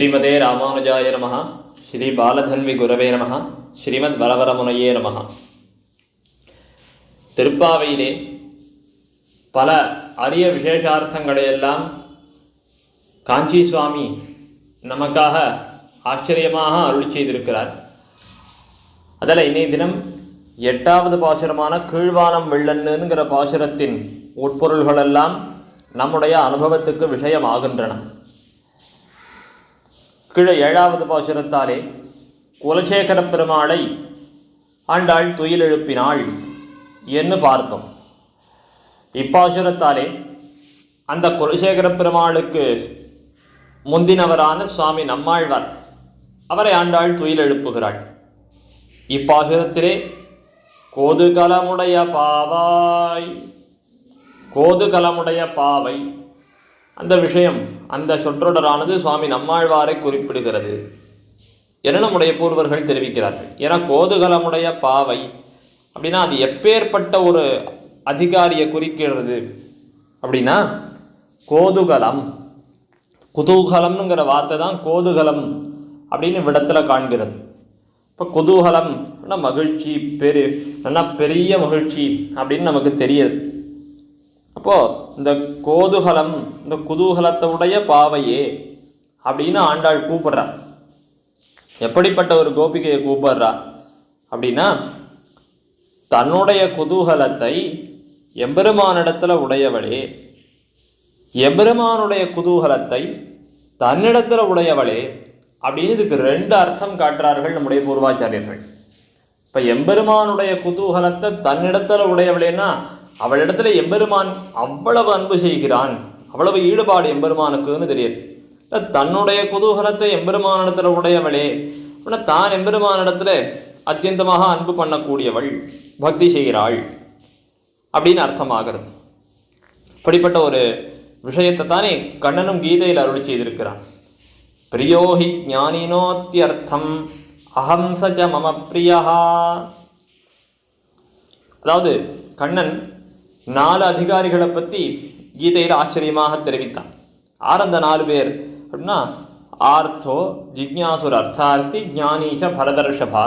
ஸ்ரீமதே ராமானுஜாய நம ஸ்ரீ பாலதன்வி குரவே நம ஸ்ரீமத் வரவரமுனையே நம திருப்பாவையிலே பல அரிய விசேஷார்த்தங்களையெல்லாம் காஞ்சி சுவாமி நமக்காக ஆச்சரியமாக அருள் செய்திருக்கிறார். அதில் இன்னைய தினம் எட்டாவது பாசுரமான கீழ்வானம் வெள்ளன்னுங்கிற பாசுரத்தின் உட்பொருள்களெல்லாம் நம்முடைய அனுபவத்துக்கு விஷயமாகின்றன. கீழே ஏழாவது பாசுரத்தாலே குலசேகர பெருமாளை ஆண்டாள் துயில் எழுப்பினாள் என்று பார்த்தோம். இப்பாசுரத்தாலே அந்த குலசேகர பெருமாளுக்கு முந்தினவரான சுவாமி நம்மாழ்வார் அவரை ஆண்டாள் துயில் எழுப்புகிறாள். இப்பாசுரத்திலே கோதுகலமுடைய பாவாய் கோதுகலமுடைய பாவை அந்த விஷயம் அந்த சொற்றொடரானது சுவாமி நம்மாழ்வாரை குறிப்பிடுகிறது. என நம்முடைய பூர்வர்கள் தெரிவிக்கிறார்கள். ஏன்னா கோதுகலமுடைய பாவை அப்படின்னா அது எப்பேற்பட்ட ஒரு அதிகாரியை குறிக்கிறது. அப்படின்னா கோதுகலம். குதூகலம்ங்கிற வார்த்தை தான் கோதுகலம் அப்படின்னு விடத்துல காண்கிறது. இப்போ குதூகலம் மகிழ்ச்சி பெரு நல்லா பெரிய மகிழ்ச்சி அப்படின்னு நமக்கு தெரியுது. அப்போ இந்த கோதுகலம் இந்த குதூகலத்தவுடைய பாவையே அப்படின்னு ஆண்டாள் கூப்பிடுறா. எப்படிப்பட்ட ஒரு கோபிகையை கூப்பிடுறா? அப்படின்னா தன்னுடைய குதூகலத்தை எம்பெருமானிடத்தில் உடையவளே எம்பெருமானுடைய குதூகலத்தை தன்னிடத்தில் உடையவளே அப்படின்னு இதுக்கு ரெண்டு அர்த்தம் காட்டுறார்கள் நம்முடைய பூர்வாச்சாரியர்கள். இப்போ எம்பெருமானுடைய குதூகலத்தை தன்னிடத்தில் உடையவளேன்னா அவளிடத்துல எம்பெருமான் அவ்வளவு அன்பு செய்கிறான் அவ்வளவு ஈடுபாடு எம்பெருமானுக்குன்னு தெரியும். தன்னுடைய குதூகலத்தை எம்பெருமானிடத்துல உடையவளே அப்படின்னா தான் எம்பெருமானிடத்துல அத்தியந்தமாக அன்பு பண்ணக்கூடியவள் பக்தி செய்கிறாள் அப்படின்னு அர்த்தமாகிறது. இப்படிப்பட்ட ஒரு விஷயத்தை தானே கண்ணனும் கீதையில் அருள் செய்திருக்கிறான். பிரியோஹி ஞானினோத்தியர்த்தம் அகம் மம பிரியா. அதாவது கண்ணன் நாலு அதிகாரிகளை பற்றி கீதையில் ஆச்சரியமாக தெரிவித்தான் ஆர் அந்த நாலு பேர் அப்படின்னா ஆர்த்தோ ஜிக்யாசுர் அர்த்தார்த்தி ஜானீஷ பரதர்ஷபா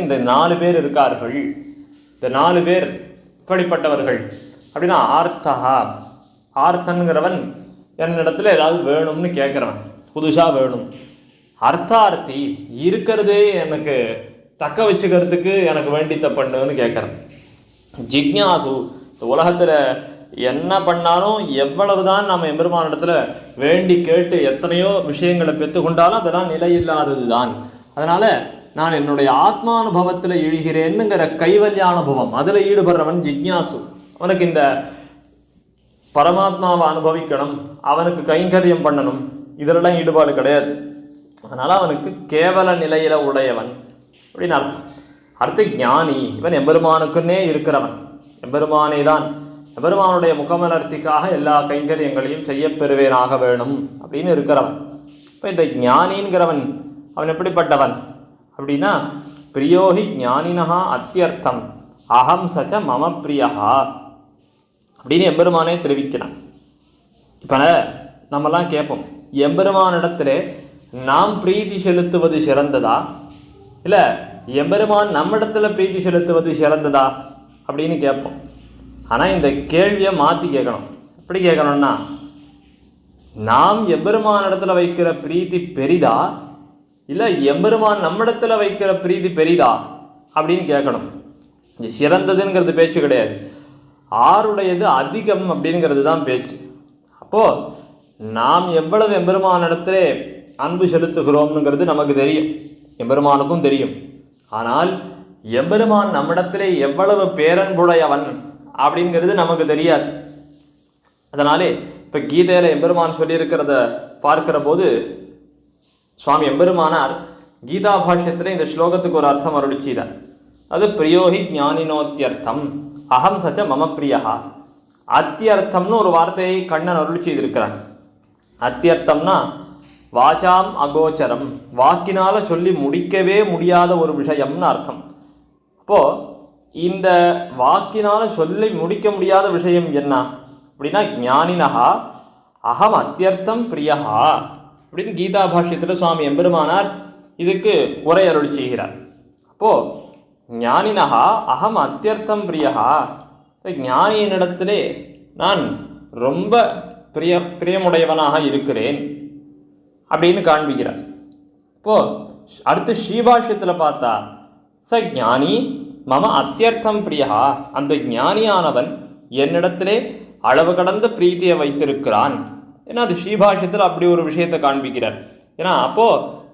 இந்த நாலு பேர் இருக்கார்கள். இந்த நாலு பேர் இப்படிப்பட்டவர்கள். அப்படின்னா ஆர்த்தா ஆர்த்தன்கிறவன் என்னிடத்துல ஏதாவது வேணும்னு கேட்குறான் புதுசாக வேணும். அர்த்தார்த்தி இருக்கிறதே எனக்கு தக்க வச்சுக்கிறதுக்கு எனக்கு வேண்டித்த பண்ணுன்னு கேட்குறேன் ஜிக்ஞாசு இந்த உலகத்தில் என்ன பண்ணாலும் எவ்வளவுதான் நம்ம எம்பெருமானிடத்தில் வேண்டி கேட்டு எத்தனையோ விஷயங்களை பெற்றுக்கொண்டாலும் அதெல்லாம் நிலையில்லாதது தான் அதனால் நான் என்னுடைய ஆத்மானுபவத்தில் இழுகிறேன்னுங்கிற கைவல்யானுபவம் அதில் ஈடுபடுறவன் ஜிக்ஞாசு அவனுக்கு இந்த பரமாத்மாவை அனுபவிக்கணும் அவனுக்கு கைங்கரியம் பண்ணணும் இதிலெல்லாம் ஈடுபாடு கிடையாது. அதனால் அவனுக்கு கேவல நிலையில் உடையவன் அப்படின்னு அர்த்தம். அடுத்து ஞானி இவன் எம்பெருமானுக்குன்னே இருக்கிறவன். எம்பெருமானே தான் எம்பெருமானுடைய முகமலர்த்திக்காக எல்லா கைங்கரியங்களையும் செய்ய பெறுவேனாக வேணும் அப்படின்னு இருக்கிறவன். இப்போ இந்த ஞானிங்கிறவன் அவன் எப்படிப்பட்டவன்? அப்படின்னா பிரியோகி ஞானினஹா அத்தியர்த்தம். அகம் சச்ச மம பிரியஹா. அப்படின்னு எம்பெருமானே தெரிவிக்கிறான். இப்போ நம்மலாம் கேட்போம். எம்பெருமானிடத்தில் நாம் பிரீதி செலுத்துவது சிறந்ததா? இல்லை எம்பெருமான் நம்மிடத்தில் பிரீதி செலுத்துவது சிறந்ததா? அப்படின்னு கேட்போம். ஆனால் இந்த கேள்வியை மாற்றி கேட்கணும். எப்படி கேட்கணும்னா நாம் எம்பெருமானிடத்துல வைக்கிற பிரீத்தி பெரிதா? இல்லை எம்பெருமான் நம்மிடத்தில் வைக்கிற பிரீதி பெரிதா? அப்படின்னு கேட்கணும். சிறந்ததுங்கிறது பேச்சு கிடையாது. ஆருடையது அதிகம் அப்படிங்கிறது தான் பேச்சு. அப்போ நாம் எவ்வளவு எம்பெருமானிடத்திலே அன்பு செலுத்துகிறோம்னுங்கிறது நமக்கு தெரியும். எம்பெருமானுக்கும் தெரியும். ஆனால் எம்பெருமான் நம்மிடத்திலே எவ்வளவு பேரன்புடையவன் அப்படிங்கிறது நமக்கு தெரியாது. அதனாலே இப்போ கீதையில எம்பெருமான் சொல்லியிருக்கிறத பார்க்கிற போது சுவாமி எம்பெருமானார் கீதா பாஷ்யத்தில் இந்த ஸ்லோகத்துக்கு ஒரு அர்த்தம் அருளிச்சிதார் அது பிரியோகி ஞானினோத்தியர்த்தம் அகம் சச்ச மம பிரியா அத்தியர்த்தம்னு ஒரு வார்த்தையை கண்ணன் அருள் செய்திருக்கிறான் அத்தியர்த்தம்னா வாசாம் அகோச்சரம் வாக்கினால சொல்லி முடிக்கவே முடியாத ஒரு விஷயம்னு அர்த்தம். அப்போ இந்த வாக்கினால சொல்லி முடிக்க முடியாத விஷயம் என்ன? அப்படின்னா ஞானினஹா அகம் அத்தியர்த்தம் பிரியஹா அப்படின்னு கீதா பாஷ்யத்தில் சுவாமி எம்பெருமானார் இதுக்கு உரை அருள் செய்கிறார். அப்போ ஞானினஹா அகம் அத்தியர்த்தம் பிரியஹா ஞானியினிடத்திலே நான் ரொம்ப பிரிய பிரியமுடையவனாக இருக்கிறேன் அப்படின்னு காண்பிக்கிறார். இப்போ அடுத்து ஸ்ரீபாஷ்யத்தில் பார்த்தா ச ஞானி மம அத்தியர்த்தம் பிரியா. அந்த ஞானியானவன் என்னிடத்திலே அளவு கடந்த பிரீத்தியை வைத்திருக்கிறான். ஏன்னா அது ஸ்ரீபாஷ்யத்தில் அப்படி ஒரு விஷயத்தை காண்பிக்கிறார். ஏன்னா அப்போ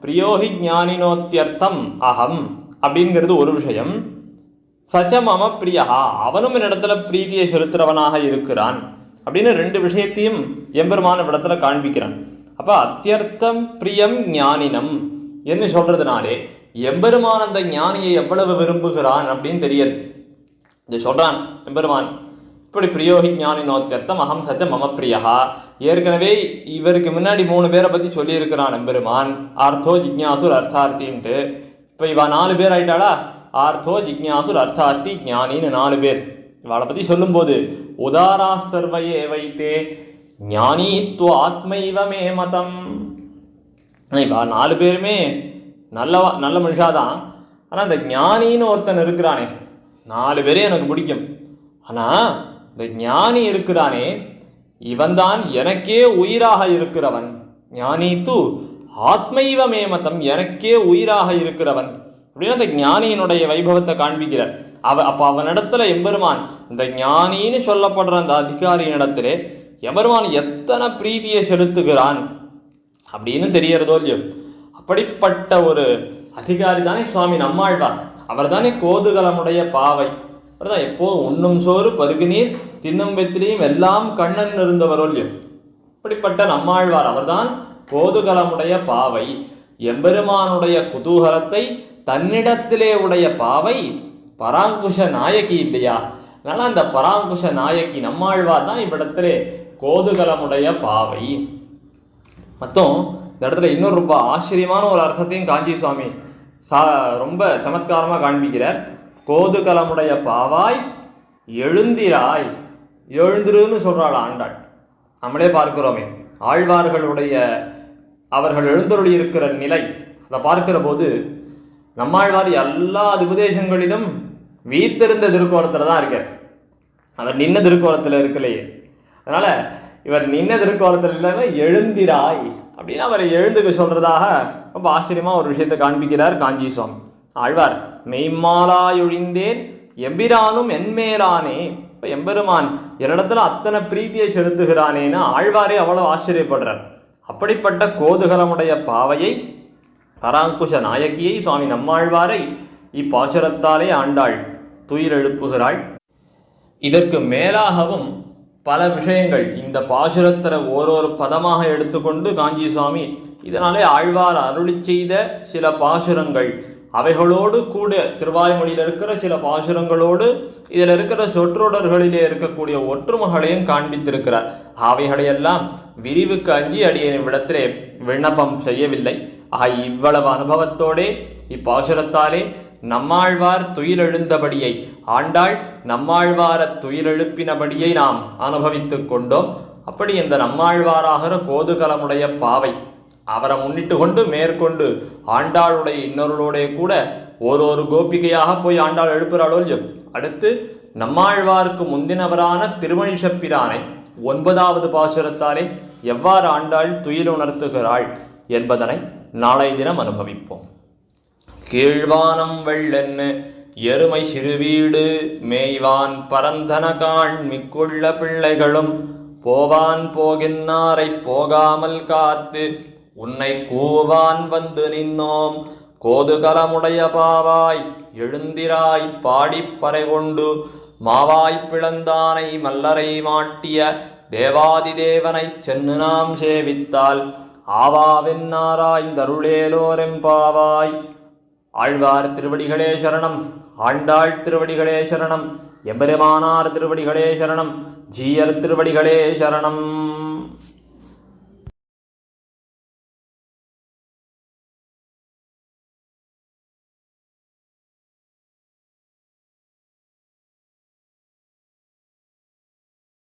பிரியோஹி ஞானினோத்தியர்த்தம் அகம் அப்படிங்கிறது ஒரு விஷயம். சச்ச மம பிரியா. அவனும் என்னிடத்துல பிரீதியை செலுத்துறவனாக இருக்கிறான் அப்படின்னு ரெண்டு விஷயத்தையும் எம்பெருமான இடத்துல காண்பிக்கிறான். அப்போ அத்தியர்த்தம் பிரியம் ஞானினம் என்று சொல்றதுனாலே எம்பெருமான் அந்த ஞானியை எவ்வளவு விரும்புகிறான் அப்படின்னு தெரியாது. இது சொல்றான் எம்பெருமான். இப்படி பிரியோகி ஞானி நோத்தியர்த்தம் அகம் சச்ச மம பிரியா. ஏற்கனவே இவருக்கு முன்னாடி மூணு பேரை பத்தி சொல்லியிருக்கிறான் எம்பெருமான். ஆர்த்தோ ஜிக்ஞாசுர் அர்த்தார்த்தின்ட்டு. இப்போ இவா நாலு பேர் ஆயிட்டாளா? ஆர்த்தோ ஜிக்ஞாசுர் அர்த்தார்த்தி ஞானின்னு நாலு பேர். இவளை பத்தி சொல்லும்போது உதாரா சர்வையே வைத்தே ஞானித்துவ ஆத்மைவமே மதம். இவா நாலு பேருமே நல்லவா நல்ல மனுஷாதான். ஆனால் இந்த ஞானின்னு ஒருத்தன் இருக்கிறானே. நாலு பேரே எனக்கு பிடிக்கும். ஆனால் இந்த ஞானி இருக்கிறானே. இவன்தான் எனக்கே உயிராக இருக்கிறவன். ஞானி தூ ஆத்மைவ மேமதம் எனக்கே உயிராக இருக்கிறவன். அப்படின்னு அந்த ஞானியினுடைய வைபவத்தை காண்பிக்கிறார். அவ அப்ப அவனிடத்துல எம்பெருமான் இந்த ஞானின்னு சொல்லப்படுற அந்த அதிகாரியினிடத்திலே எம்பெருமான் எத்தனை பிரீதியை செலுத்துகிறான் அப்படின்னு தெரியறதோ இல்லையோ. அப்படிப்பட்ட ஒரு அதிகாரி தானே சுவாமி நம்மாழ்வார். அவர் தானே கோதுகலமுடைய பாவை. அவர் தான் எப்போதும் உண்ணும் சோறு பருகு நீர் தின்னும் வெத்திலையும் எல்லாம் கண்ணன் இருந்தவரோ இல்லையோ இப்படிப்பட்ட நம்மாழ்வார் அவர்தான் கோதுகலமுடைய பாவை. எம்பெருமானுடைய குதூகலத்தை தன்னிடத்திலே உடைய பாவை பராங்குஷ நாயகி இல்லையா? அதனால அந்த பராங்குஷ நாயகி நம்மாழ்வார் தான் இவ்விடத்திலே கோதுகலமுடைய பாவை. மொத்தம் இந்த இடத்துல இன்னொரு ரொம்ப ஆச்சரியமான ஒரு அர்த்தத்தையும் காஞ்சி சுவாமி சா ரொம்ப சமத்காரமாக காண்பிக்கிறார். கோதுகலமுடைய பாவாய் எழுந்திராய் எழுந்திருன்னு சொல்கிறாள் ஆண்டாள். நம்மளே பார்க்கிறோமே ஆழ்வார்களுடைய அவர்கள் எழுந்தருளி இருக்கிற நிலை அதை பார்க்கிற போது நம்மாழ்வார் எல்லா உபதேசங்களிலும் வீத்திருந்த திருக்கோலத்தில் தான் இருக்கார். அவர் நின்ன திருக்கோலத்தில் இருக்கலையே. அதனால் இவர் நின்ன திருக்கோலத்தில் இல்லாம எழுந்திராய். அப்படின்னு அவரை எழுந்துக்க சொல்றதாக ரொம்ப ஆச்சரியமா ஒரு விஷயத்தை காண்பிக்கிறார் காஞ்சி சுவாமி ஆழ்வார் மெய்மாலாயொழிந்தேன் எம்பிரானும் என்மேலானே. இப்ப எம்பெருமான் என்னிடத்துல அத்தனை பிரீத்தியை செலுத்துகிறானேன்னு ஆழ்வாரே அவ்வளவு ஆச்சரியப்படுறார். அப்படிப்பட்ட கோதுகலமுடைய பாவையை பராங்குஷ நாயகியை சுவாமி நம்மாழ்வாரை இப்பாசுரத்தாலே ஆண்டாள் துயில் எழுப்புகிறாள் இதற்கு மேலாகவும் பல விஷயங்கள். இந்த பாசுரத்தர ஓரொரு பதமாக எடுத்துக்கொண்டு காஞ்சி சுவாமி இதனாலே ஆழ்வார் அருளி செய்த சில பாசுரங்கள். அவைகளோடு கூட திருவாய்மொழியில் இருக்கிற சில பாசுரங்களோடு இதில் இருக்கிற சொற்றொடர்களிலே இருக்கக்கூடிய ஒற்றுமைகளையும் காண்பித்திருக்கிறார். அவைகளையெல்லாம் விரிவுக்கு அஞ்சி அடியின் விடத்திலே விண்ணப்பம் செய்யவில்லை. ஆக இவ்வளவு அனுபவத்தோடே இப்பாசுரத்தாலே நம்மாழ்வார் துயிலெழுந்தபடியை ஆண்டாள் நம்மாழ்வார துயிலெழுப்பினபடியை நாம் அனுபவித்துக் கொண்டோம். அப்படி இந்த நம்மாழ்வாராகிற கோதுகலமுடைய பாவை அவரை முன்னிட்டு கொண்டு மேற்கொண்டு ஆண்டாளுடைய இன்னொருடைய கூட ஒரு ஒரு கோபிகையாக போய் ஆண்டாள் எழுப்புகிறாளோ இல்லையோ அடுத்து நம்மாழ்வாருக்கு முந்தினவரான திருமணிஷப்பிரானை ஒன்பதாவது பாசுரத்தாலே எவ்வாறு ஆண்டாள் துயில் உணர்த்துகிறாள் என்பதனை நாளை தினம் அனுபவிப்போம். கீழ்வானம் வெள்ளென்ன. எருமை சிறுவீடு மேய்வான் பரந்தன காண் மிக்குள்ள பிள்ளைகளும் போவான் போகின்னாரை போகாமல் காத்து. உன்னை கூவான் வந்து நின்னோம். கோதுகலமுடைய பாவாய் எழுந்திராய் பாடிப்பறை கொண்டு மாவாய் பிளந்தானை மல்லரை மாட்டிய தேவாதி தேவனைச் சென்னு நாம் சேவித்தால். ஆவாவென்னாராய்ந்தருளேலோரெம்பாவாய் ஆழ்வார் திருவடிகளே சரணம் ஆண்டாள் திருவடிகளே சரணம் எம்பெருமானார் திருவடிகளே சரணம் ஜீயர் திருவடிகளே சரணம்.